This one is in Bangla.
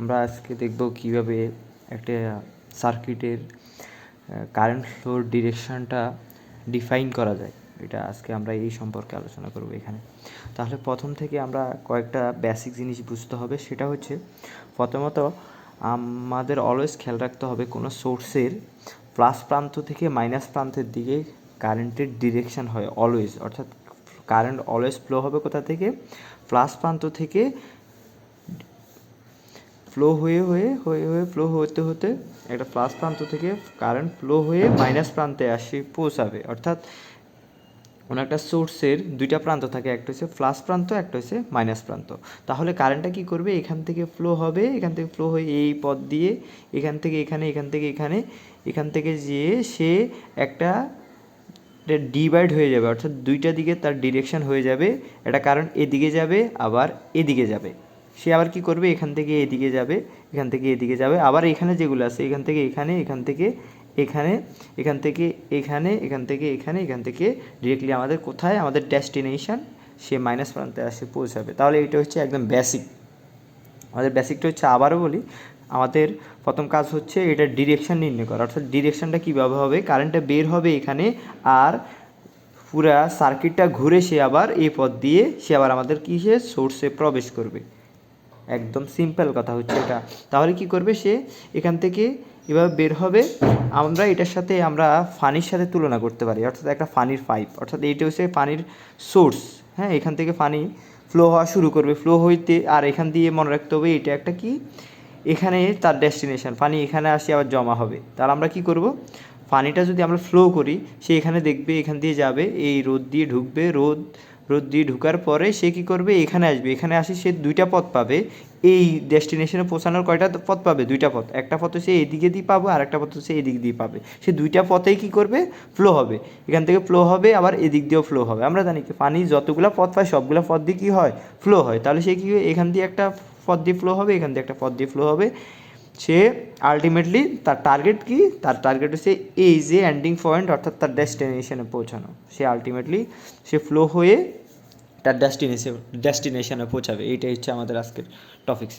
আমরা আজকে দেখব কীভাবে একটা সার্কিটের কারেন্ট ফ্লোর ডিরেকশনটা ডিফাইন করা যায়। এটা আজকে আমরা এই সম্পর্কে আলোচনা করব এখানে। তাহলে প্রথম থেকে আমরা কয়েকটা বেসিক জিনিস বুঝতে হবে। সেটা হচ্ছে, প্রথমত আমাদের অলওয়েজ খেয়াল রাখতে হবে কোনো সোর্সের প্লাস প্রান্ত থেকে মাইনাস প্রান্তের দিকে কারেন্টের ডিরেকশন হয় অলওয়েজ অর্থাৎ কারেন্ট অলওয়েজ ফ্লো হবে কোথা থেকে? প্লাস প্রান্ত থেকে ফ্লো হয়ে হয়ে হয়ে হয়ে ফ্লো হতে হতে একটা প্লাস প্রান্ত থেকে কারেন্ট ফ্লো হয়ে মাইনাস প্রান্তে আসে, পৌঁছাবে। অর্থাৎ কোনো একটা সোর্সের দুইটা প্রান্ত থাকে, একটা হচ্ছে প্লাস প্রান্ত, একটা হচ্ছে মাইনাস প্রান্ত। তাহলে কারেন্টটা কি করবে? এখান থেকে ফ্লো হবে, এখান থেকে ফ্লো হয়ে এই পথ দিয়ে এখান থেকে এখানে, এখান থেকে এখানে, এখান থেকে যেয়ে সে একটা ডিভাইড হয়ে যাবে। অর্থাৎ দুইটা দিকে তার ডিরেকশন হয়ে যাবে এটা কারণ এদিকে যাবে, আবার এদিকে যাবে। সে আবার কি করবে? এখান থেকে এদিকে যাবে, এখান থেকে এদিকে যাবে, আবার এখানে যেগুলো আছে, এখান থেকে এখানে, এখান থেকে এখানে, এখান থেকে এখানে, এখান থেকে এখানে, এখান থেকে ডিরেক্টলি আমাদের কোথায়? আমাদের ডেস্টিনেশন সে মাইনাস প্রান্তে আসে পৌঁছাবে। তাহলে এটা হচ্ছে একদম বেসিক আমাদের বেসিকটা হচ্ছে আবারও বলি, আমাদের প্রথম কাজ হচ্ছে এটা ডিরেকশান নির্ণয় করা। অর্থাৎ ডিরেকশানটা কীভাবে হবে? কারেন্টটা বের হবে এখানে, আর পুরা সার্কিটটা ঘুরে সে আবার এই পথ দিয়ে সে আবার আমাদের কিসে? সোর্সে প্রবেশ করবে। একদম সিম্পল কথা হচ্ছে এটা। তাহলে কি করবে সে? এখান থেকে এভাবে বের হবে। আমরা এটার সাথে আমরা ফানির সাথে তুলনা করতে পারি। অর্থাৎ একটা ফানির পাইপ অর্থাৎ এইটা হচ্ছে পানির সোর্স হ্যাঁ এখান থেকে পানি ফ্লো হওয়া শুরু করবে। ফ্লো হইতে আর এখান দিয়ে মনে রাখতে হবে এটা একটা কি? এখানে তার ডেস্টিনেশন পানি এখানে আসে, আবার জমা হবে। তাহলে আমরা কি করব? পানিটা যদি আমরা ফ্লো করি, সে এখানে দেখবে, এখান দিয়ে যাবে। এই রোদ দিয়ে ঢুকবে। রোদ রোদ দিয়ে ঢুকার পরে সে কি করবে? এখানে আসবে। এখানে আসি সে দুইটা পথ পাবে। এই ডেস্টিনেশনে পৌঁছানোর কয়টা পথ পাবে? দুইটা পথ। একটা পথ সে এদিকে দিয়ে পাবে, আর একটা পথ সে এদিক দিয়ে পাবে। সে দুইটা পথেই কি করবে? ফ্লো হবে। এখান থেকে ফ্লো হবে, আবার এদিক দিয়েও ফ্লো হবে। আমরা জানি পানি যতগুলো পথ পায়, সবগুলো পথ দিয়ে কী হয়? ফ্লো হয়। তাহলে সে কী, এখান দিয়ে একটা পথ দিয়ে ফ্লো হবে, এখান দিয়ে একটা পথ দিয়ে ফ্লো হবে। সে আলটিমেটলি তার টার্গেট কি? তার টার্গেট হচ্ছে এই যে এন্ডিং পয়েন্ট অর্থাৎ তার ডেস্টিনেশনে পৌঁছানো। সে আলটিমেটলি সে ফ্লো হয়ে তার ডেস্টিনেশন ডেস্টিনেশনে পৌঁছাবে। এইটাই হচ্ছে আমাদের আজকের টপিক্স